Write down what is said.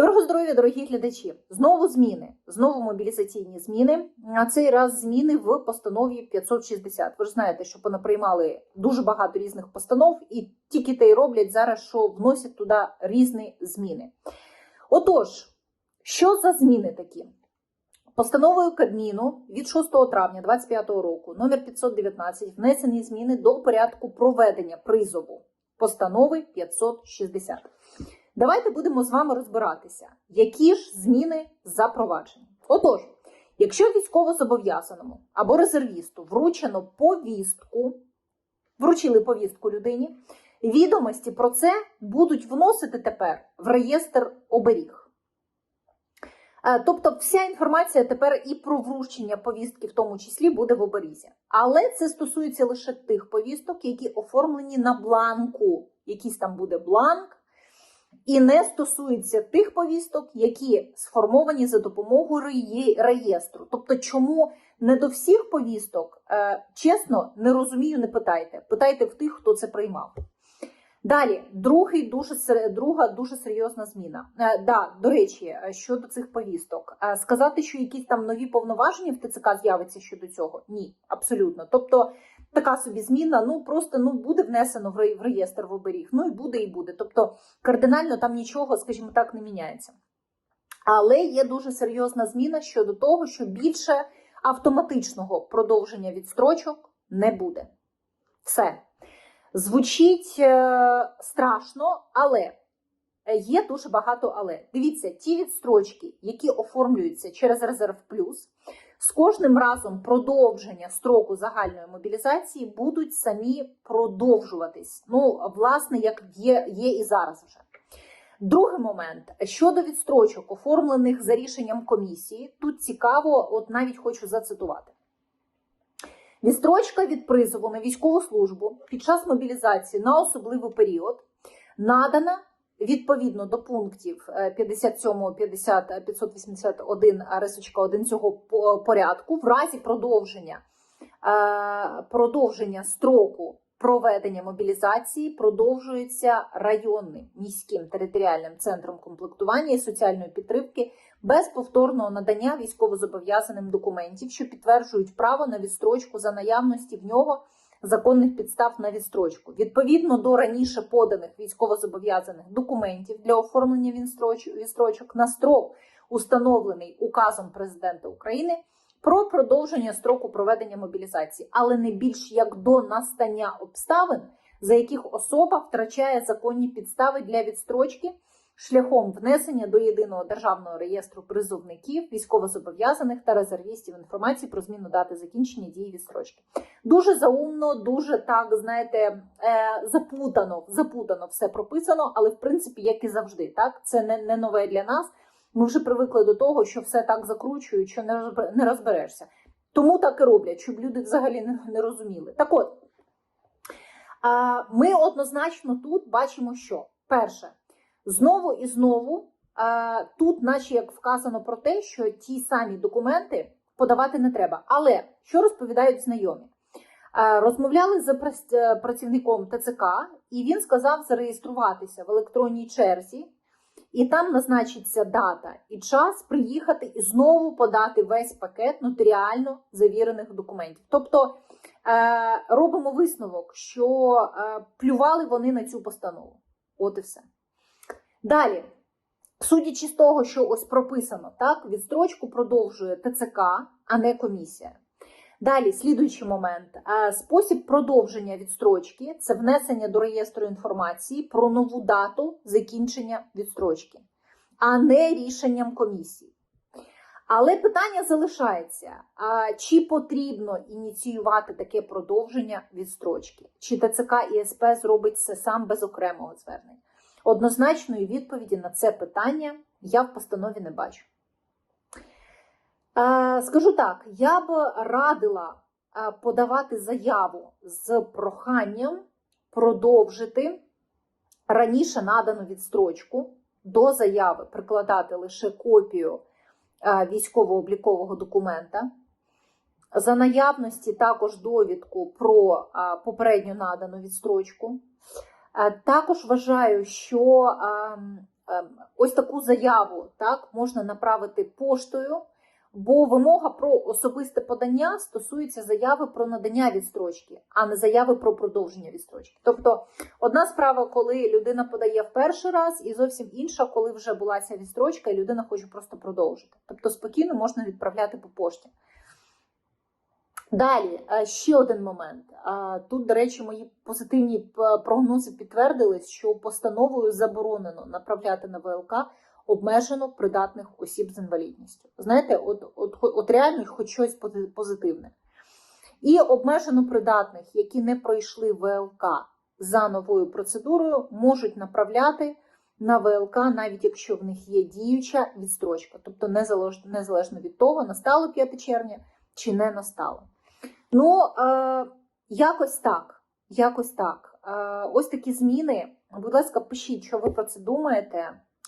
Дорого здоров'я, дорогі глядачі! Знову зміни, знову мобілізаційні зміни. На цей раз зміни в постанові 560. Ви ж знаєте, що понаприймали дуже багато різних постанов, і тільки те й роблять зараз, що вносять туди різні зміни. Отож, що за зміни такі? Постановою Кабміну від 6 травня 2025 року номер 519 внесені зміни до порядку проведення призову постанови 560. Давайте будемо з вами розбиратися, які ж зміни запроваджені. Отож, якщо військовозобов'язаному або резервісту вручено повістку, вручили повістку людині, відомості про це будуть вносити тепер в реєстр оберіг. Е, Тобто, вся інформація тепер і про вручення повістки, в тому числі, буде в оберізі. Але це стосується лише тих повісток, які оформлені на бланку. Якийсь там буде бланк, і не стосується тих повісток, які сформовані за допомогою реє- реєстру. Тобто, чому не до всіх повісток, е, чесно, не розумію, не питайте. Питайте в тих, хто це приймав. Далі, другий дуже друга дуже серйозна зміна. Е, да, до речі, е, щодо цих повісток, Е, сказати, що якісь там нові повноваження в ТЦК з'явиться щодо цього? Ні, абсолютно. Тобто така собі зміна, ну просто ну буде внесено в в реєстр в оберіг. Ну і буде, і буде. Тобто кардинально там нічого, скажімо так, не міняється. Але є дуже серйозна зміна щодо того, що більше автоматичного продовження відстрочок не буде. Все. Звучить е, страшно, але е, є дуже багато але. Дивіться, ті відстрочки, які оформлюються через резерв плюс, з кожним разом продовження строку загальної мобілізації будуть самі продовжуватись. Ну, власне, як є, є і зараз вже. Другий момент щодо відстрочок, оформлених за рішенням комісії, тут цікаво, от навіть хочу зацитувати. Відстрочка від призову на військову службу під час мобілізації на особливий період надана відповідно до пунктів е, 57, 50, 581 рисочка 1 цього порядку в разі продовження, е, продовження строку проведення мобілізації продовжується районним міським територіальним центром комплектування і соціальної підтримки без повторного надання військовозобов'язаним документів, що підтверджують право на відстрочку за наявності в нього законних підстав на відстрочку. Відповідно до раніше поданих військовозобов'язаних документів для оформлення відстроч- відстрочок на строк, установлений указом президента України. Про продовження строку проведення мобілізації, але не більш як до настання обставин, за яких особа втрачає законні підстави для відстрочки шляхом внесення до єдиного державного реєстру призовників, військовозобов'язаних та резервістів інформації про зміну дати закінчення дії відстрочки. Дуже заумно, дуже так знаєте, е, запутано, запутано все прописано, але в принципі, як і завжди, так це не, не нове для нас. Ми вже привикли до того, що все так закручують, що не розбер- розберешся. Тому так і роблять, щоб люди взагалі не, розуміли. Так от, ми однозначно тут бачимо, що перше, знову і знову тут, наче як вказано про те, що ті самі документи подавати не треба. Але що розповідають знайомі? Розмовляли з е, працівником ТЦК, і він сказав зареєструватися в електронній черзі, і там назначиться дата і час приїхати і знову подати весь пакет нотаріально завірених документів. Тобто е, робимо висновок, що е, плювали вони на цю постанову. От і все. Далі, судячи з того, що ось прописано, так, відстрочку продовжує ТЦК, а не комісія. Далі, слідуючий момент. Спосіб продовження відстрочки це внесення до реєстру інформації про нову дату закінчення відстрочки, а не рішенням комісії. Але питання залишається: а чи потрібно ініціювати таке продовження відстрочки? Чи ТЦК і СП зробить це сам без окремого звернення? Однозначної відповіді на це питання я в постанові не бачу. Скажу так, я б радила е, подавати заяву з проханням продовжити раніше надану відстрочку до заяви, прикладати лише копію е, військово-облікового документа. За наявності також довідку про е, попередньо надану відстрочку. Також вважаю, що ем, ем, ось таку заяву так можна направити поштою. Бо вимога про особисте подання стосується заяви про надання відстрочки, а не заяви про продовження відстрочки. Тобто, одна справа, коли людина подає в перший раз, і зовсім інша, коли вже була ця відстрочка, і людина хоче просто продовжити. Тобто спокійно можна відправляти по пошті. Далі, е, ще один момент. Е, Тут, до речі, мої позитивні прогнози підтвердились, що постановою заборонено направляти на ВЛК обмежено придатних осіб з інвалідністю. Знаєте, от, от, от реально хоч щось позитивне. І обмежено придатних, які не пройшли ВЛК за новою процедурою, можуть направляти на ВЛК, навіть якщо в них є діюча відстрочка, тобто незалежно, від того, настало 5 червня чи не настало. Ну, е, якось так. Якось так. Е, ось такі зміни. Будь ласка, пишіть, що ви про це думаєте.